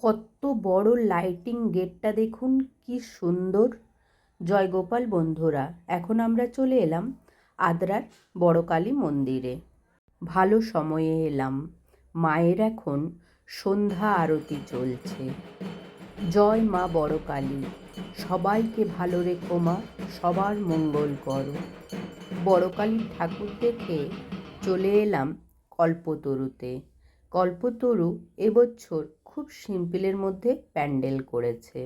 কত বড় লাইটিং গেটটা দেখুন, কি সুন্দর। জয়গোপাল বন্ধুরা, এখন আমরা চলে এলাম আদ্রার বড় কালী মন্দিরে। ভালো সময়ে এলাম, মায়ের এখন সন্ধ্যা আরতি চলছে। জয় মা বড় কালী সবাইকে ভালো রেখো মা, সবার মঙ্গল করো। বড় কালীর ঠাকুর দেখে চলে এলাম কল্পতরুতে। কল্পতরু এবছর খুব সিম্পলের মধ্যে প্যান্ডেল করেছে।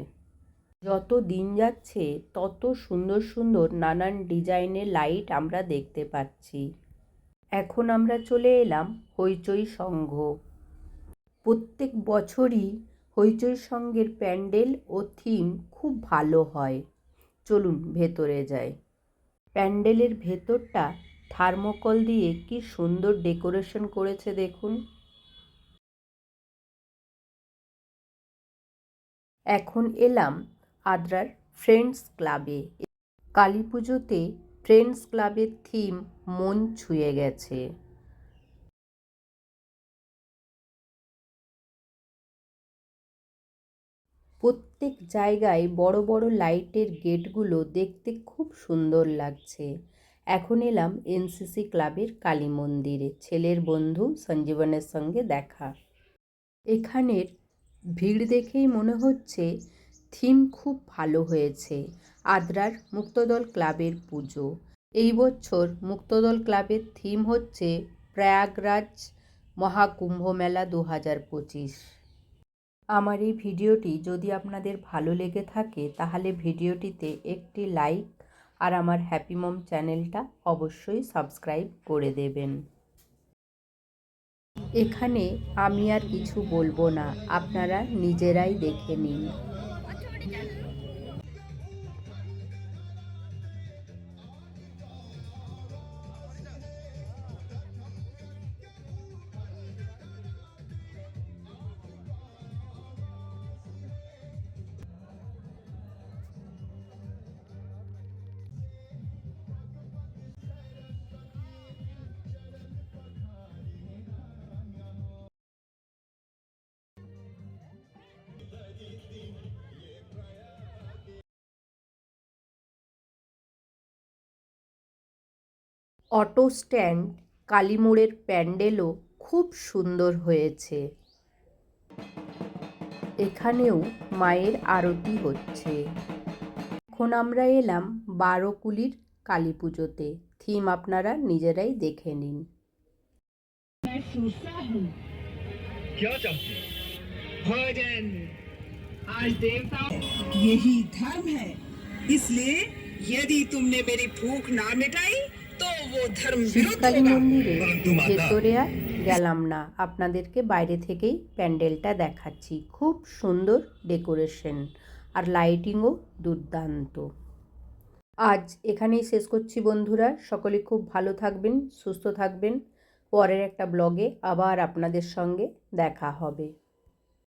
যত দিন যাচ্ছে, তত সুন্দর সুন্দর নানান ডিজাইনের লাইট আমরা দেখতে পাচ্ছি। এখন আমরা চলে এলাম হইচই সংঘ। প্রত্যেক বছরই হইচই সংঘের প্যান্ডেল ও থিম খুব ভালো হয়। চলুন ভেতরে যাই। প্যান্ডেলের ভেতরটা থার্মোকল দিয়ে কি সুন্দর ডেকোরেশন করেছে দেখুন। এখন এলাম আদ্রার ফ্রেন্ডস ক্লাবে। কালী পুজোতে ফ্রেন্ডস ক্লাবের থিম মন ছুঁয়ে গেছে। প্রত্যেক জায়গায় বড় বড় লাইটের গেটগুলো দেখতে খুব সুন্দর লাগছে। এখন এলাম এনসিসি ক্লাবের কালী মন্দিরে। ছেলের বন্ধু সঞ্জীবনের সঙ্গে দেখা। এখানের ভিড় দেখেই মনে হচ্ছে থিম খুব ভালো হয়েছে। আদ্রার মুক্তদল ক্লাবের পুজো। এই বছর মুক্তদল ক্লাবের থিম হচ্ছে প্রয়াগরাজ মহাকুম্ভ মেলা দু হাজার পঁচিশ। আমার এই ভিডিওটি যদি আপনাদের ভালো লেগে থাকে, তাহলে ভিডিওটিতে একটি লাইক আর আমার হ্যাপি মম চ্যানেলটা অবশ্যই সাবস্ক্রাইব করে দেবেন। এখানে আমি আর কিছু বলব না আপনারা নিজেরাই দেখে নিন। অটো স্ট্যান্ড কালীমোড়ের প্যান্ডেলও খুব সুন্দর হয়েছে এখানেও মায়ের আরতি হচ্ছে এখন আমরা এলাম বারোকুলির কালী পুজোতে থিম আপনারা নিজেরাই দেখে নিন मैं सोचता हूँ क्या चाहती हो? भोजन आज देवता यही धर्म है इसलिए यदि तुमने मेरी भूख ना मिटाई শীতকালীন মন্দিরে ভেতরে আর গেলাম না। আপনাদেরকে বাইরে থেকেই প্যান্ডেলটা দেখাচ্ছি। খুব সুন্দর ডেকোরেশন আর লাইটিংও দুর্দান্ত। আজ এখানেই শেষ করছি বন্ধুরা। সকলে খুব ভালো থাকবেন, সুস্থ থাকবেন। পরের একটা ব্লগে আবার আপনাদের সঙ্গে দেখা হবে।